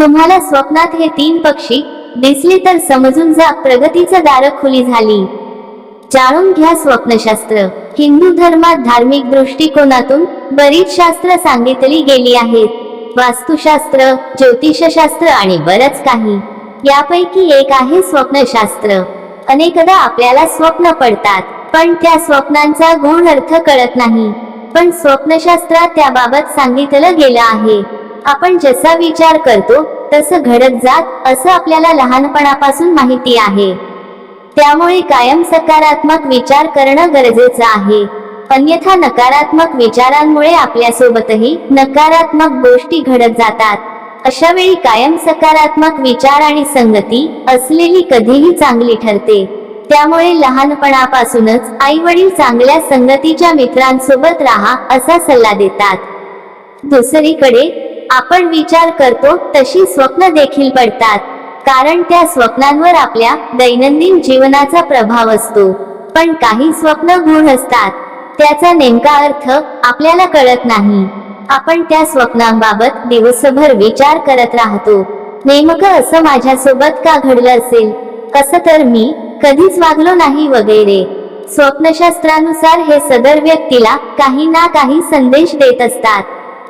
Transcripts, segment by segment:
तुम्हाला स्वप्नात हे तीन पक्षी दिसले तर समजून जा प्रगतीचं दार खुली झाली. जाणून घ्या स्वप्नशास्त्र. हिंदू धर्मात धार्मिक दृष्टिकोनातून बरीच शास्त्र सांगितली गेली आहेत. वास्तुशास्त्र ज्योतिषशास्त्र आणि बरंच काही. यापैकी एक आहे स्वप्नशास्त्र. अनेकदा आपल्याला स्वप्न पडतात पण त्या स्वप्नांचा गूढ अर्थ कळत नाही. पण स्वप्नशास्त्रात त्याबाबत सांगितलं गेलं आहे. आपण जसा विचार करतो तसं घडत जात असं आपल्याला लहानपणापासून माहिती आहे. त्यामुळे कायम सकारात्मक विचार करणं गरजेचं आहे. अन्यथा नकारात्मक विचारांमुळे आपल्यासोबतही नकारात्मक गोष्टी घडत जातात. अशा वेळी कायम सकारात्मक विचार आणि संगती असलेली कधीही चांगली ठरते. त्यामुळे लहानपणापासूनच आई वडील चांगल्या संगतीच्या मित्रांसोबत राहा असा सल्ला देतात. दुसरीकडे आपण विचार करतो तशी स्वप्न देखील पडतात. कारण त्या स्वप्नांवर आपल्या दैनंदिन जीवनाचा प्रभाव असतो. पण काही स्वप्न गुण असतात. त्याचा नेमका अर्थ आपल्याला कळत नाही. आपण त्या स्वप्नांबाबत दिवसभर विचार करत राहतो. नेमकं असं माझ्यासोबत का घडलं असेल? कसं तर मी कधीच वागलो नाही वगैरे. स्वप्नशास्त्रानुसार हे सदर व्यक्तीला काही ना काही संदेश देत असतात.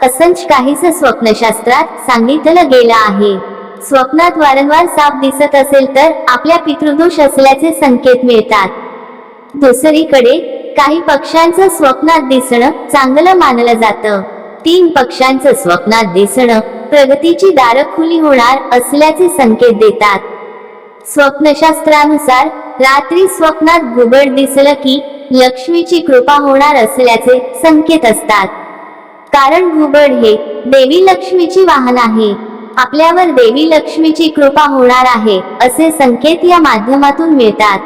असंच काहीच स्वप्नशास्त्रात सांगितलं गेलं आहे. स्वप्नात वारंवार साप दिसत असेल तर आपल्या पितृदोष असल्याचे संकेत मिळतात. दुसरीकडे काही पक्ष्यांचं स्वप्नात दिसणं चांगलं मानलं जातं. तीन पक्ष्यांचं स्वप्नात दिसणं प्रगतीची दारं खुली होणार असल्याचे संकेत देतात. स्वप्नशास्त्रानुसार रात्री स्वप्नात घुबड दिसलं की लक्ष्मीची कृपा होणार असल्याचे संकेत असतात. कारण घुबड हे देवी लक्ष्मीची वाहन आहे. आपल्यावर देवी लक्ष्मीची कृपा होणार आहे असे संकेत या माध्यमातून मिळतात.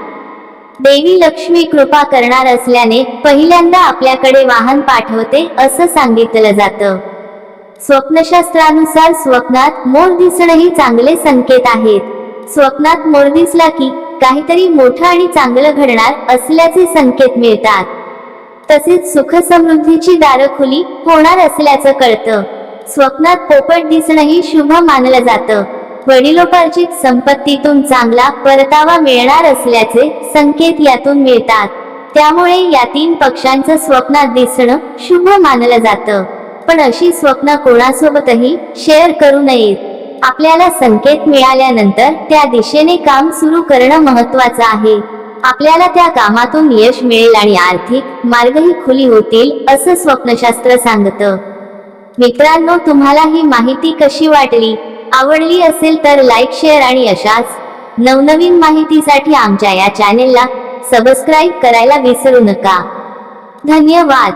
देवी लक्ष्मी कृपा करणार असल्याने पहिल्यांदा आपल्याकडे वाहन पाठवते असं सांगितलं जातं. स्वप्नशास्त्रानुसार स्वप्नात मोर दिसणं ही चांगले संकेत आहेत. स्वप्नात मोर दिसला की काहीतरी मोठं आणि चांगलं घडणार असल्याचे संकेत मिळतात. तसेच सुख समृद्धीची दारं खुली होणार असल्याचं कळतं. स्वप्नात पोपट दिसणंही शुभ मानलं जातं. वडिलोपार्जित संपत्तीतून चांगला परतावा मिळणार असल्याचे संकेत यातून मिळतात. त्यामुळे या तीन पक्षांचं स्वप्नात दिसणं शुभ मानलं जातं. पण अशी स्वप्न कोणासोबतही शेअर करू नयेत. आपल्याला संकेत मिळाल्यानंतर त्या दिशेने काम सुरू करणं महत्वाचं आहे. आपल्याला त्या कामातून यश मिळेल आणि आर्थिक मार्गही खुली होतील असं स्वप्नशास्त्र सांगतं. मित्रांनो तुम्हाला ही माहिती कशी वाटली? आवडली असेल तर लाईक शेअर आणि अशाच नवनवीन माहितीसाठी आमच्या या चॅनेलला सबस्क्राईब करायला विसरू नका. धन्यवाद!